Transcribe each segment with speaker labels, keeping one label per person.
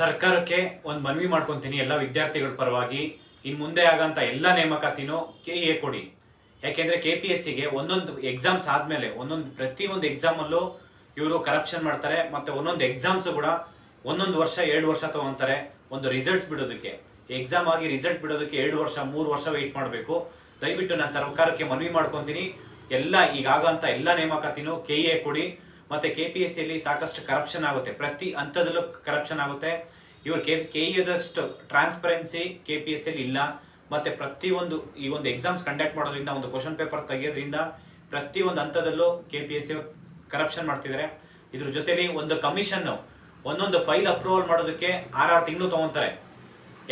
Speaker 1: ಸರ್ಕಾರಕ್ಕೆ ಒಂದು ಮನವಿ ಮಾಡ್ಕೊತೀನಿ ಎಲ್ಲ ವಿದ್ಯಾರ್ಥಿಗಳ ಪರವಾಗಿ. ಇನ್ ಮುಂದೆ ಆಗಂತ ಎಲ್ಲ ನೇಮಕಾತಿನೂ ಕೆ ಎ ಕೊಡಿ. ಯಾಕೆಂದ್ರೆ ಕೆ ಪಿ ಎಸ್ ಸಿಗೆ ಒಂದೊಂದು ಎಕ್ಸಾಮ್ಸ್ ಆದಮೇಲೆ, ಒಂದೊಂದು ಪ್ರತಿ ಒಂದು ಎಕ್ಸಾಮಲ್ಲೂ ಇವರು ಕರಪ್ಷನ್ ಮಾಡ್ತಾರೆ, ಮತ್ತೆ ಒಂದೊಂದು ಎಕ್ಸಾಮ್ಸ್ ಕೂಡ ಒಂದೊಂದು ವರ್ಷ, ಎರಡು ವರ್ಷ ತಗೊಂತಾರೆ ಒಂದು ರಿಸಲ್ಟ್ಸ್ ಬಿಡೋದಕ್ಕೆ. ಎಕ್ಸಾಮ್ ಆಗಿ ರಿಸಲ್ಟ್ ಬಿಡೋದಕ್ಕೆ ಎರಡು ವರ್ಷ, ಮೂರು ವರ್ಷ ವೆಯ್ಟ್ ಮಾಡಬೇಕು. ದಯವಿಟ್ಟು ನಾನು ಸರ್ಕಾರಕ್ಕೆ ಮನವಿ ಮಾಡ್ಕೊತೀನಿ. ಎಲ್ಲ ಈಗಾಗಂತ ಎಲ್ಲ ನೇಮಕಾತಿನೂ ಕೆ ಎ ಕೊಡಿ. ಮತ್ತೆ ಕೆ ಪಿ ಎಸ್ ಸಿಯಲ್ಲಿ ಸಾಕಷ್ಟು ಕರಪ್ಷನ್ ಆಗುತ್ತೆ. ಪ್ರತಿ ಹಂತದಲ್ಲೂ ಕರಪ್ಷನ್ ಆಗುತ್ತೆ. ಇವರು K K transparency K P S ಇಲ್ಲ. ಮತ್ತೆ ಪ್ರತಿಯೊಂದು ಈ ಒಂದು ಎಕ್ಸಾಮ್ಸ್ ಕಂಡಕ್ಟ್ ಮಾಡೋದ್ರಿಂದ, ಒಂದು ಕ್ವಶನ್ ಪೇಪರ್ ತೆಗೆಯೋದ್ರಿಂದ ಪ್ರತಿಯೊಂದು ಹಂತದಲ್ಲೂ K P S C corruption ಮಾಡ್ತಿದ್ದಾರೆ. ಇದ್ರ ಜೊತೆಲಿ ಒಂದು ಕಮಿಷನ್ ಒಂದೊಂದು ಫೈಲ್ ಅಪ್ರೂವಲ್ ಮಾಡೋದಕ್ಕೆ ಆರಾರು ತಿಂಗಳು ತಗೊಂತಾರೆ.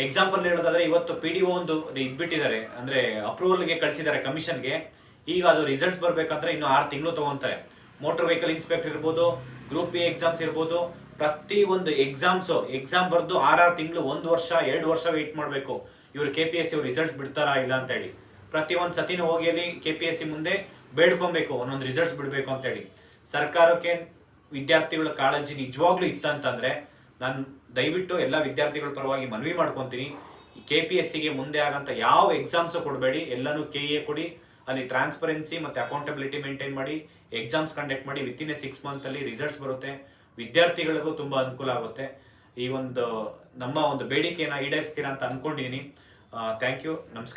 Speaker 1: ಎಕ್ಸಾಂಪಲ್ ಹೇಳೋದಾದ್ರೆ, ಇವತ್ತು ಪಿ ಡಿ ಒ ಒಂದು ಇದ್ಬಿಟ್ಟಿದ್ದಾರೆ. ಅಂದರೆ ಅಪ್ರೂವಲ್ಗೆ ಕಳಿಸಿದ್ದಾರೆ ಕಮಿಷನ್ಗೆ ಈಗ ಅದು ರಿಸಲ್ಟ್ಸ್ ಬರಬೇಕಂದ್ರೆ ಇನ್ನು ಆರು ತಿಂಗಳು ತಗೊಂತಾರೆ. ಮೋಟರ್ ವೆಹಿಕಲ್ ಇನ್ಸ್ಪೆಕ್ಟರ್ ಇರ್ಬೋದು ಗ್ರೂಪ್ ಬಿ ಎಕ್ಸಾಮ್ಸ್ ಇರ್ಬೋದು, ಪ್ರತಿ ಒಂದು ಎಕ್ಸಾಮ್ಸ್ ಎಕ್ಸಾಮ್ ಬರೆದು ಆರಾರು ತಿಂಗಳು ಒಂದು ವರ್ಷ, ಎರಡು ವರ್ಷ ವೆಯ್ಟ್ ಮಾಡಬೇಕು. ಇವರು K P S C result ಬಿಡ್ತಾರಾ ಇಲ್ಲ ಅಂತ ಹೇಳಿ ಪ್ರತಿ ಒಂದು ಸತಿನೂ ಹೋಗಿ ಅಲ್ಲಿ ಕೆ ಪಿ ಎಸ್ ಸಿ ಮುಂದೆ ಬೇಡ್ಕೊಬೇಕು, ಒಂದೊಂದು ರಿಸಲ್ಟ್ಸ್ ಬಿಡಬೇಕು ಅಂತ ಹೇಳಿ ಸರ್ಕಾರಕ್ಕೆ ವಿದ್ಯಾರ್ಥಿಗಳ ಕಾಳಜಿ ನಿಜವಾಗ್ಲೂ ಇತ್ತಂತಂದ್ರೆ, ನಾನು ದಯವಿಟ್ಟು ಎಲ್ಲ ವಿದ್ಯಾರ್ಥಿಗಳ ಪರವಾಗಿ ಮನವಿ ಮಾಡ್ಕೊತೀನಿ. ಕೆ ಪಿ ಎಸ್ ಸಿಗೆ ಮುಂದೆ ಆಗಂತ ಯಾವ ಎಕ್ಸಾಮ್ಸ್ ಕೊಡಬೇಡಿ, ಎಲ್ಲನೂ ಕೆ ಎ ಕೊಡಿ. ಅಲ್ಲಿ ಟ್ರಾನ್ಸ್ಪರೆನ್ಸಿ ಮತ್ತೆ ಅಕೌಂಟಬಿಲಿಟಿ ಮೇಂಟೈನ್ ಮಾಡಿ ಎಕ್ಸಾಮ್ಸ್ ಕಂಡಕ್ಟ್ ಮಾಡಿ within a six month ಅಲ್ಲಿ ರಿಸಲ್ಟ್ಸ್ ಬರುತ್ತೆ. ವಿದ್ಯಾರ್ಥಿಗಳಿಗೂ ತುಂಬಾ ಅನುಕೂಲ ಆಗುತ್ತೆ. ಈ ಒಂದು, ನಮ್ಮ ಒಂದು ಬೇಡಿಕೆನ ಈಡೇರಿಸ್ತೀರಾ ಅಂತ ಅಂದ್ಕೊಂಡಿದ್ದೀನಿ ಥ್ಯಾಂಕ್ ಯು ನಮಸ್ಕಾರ.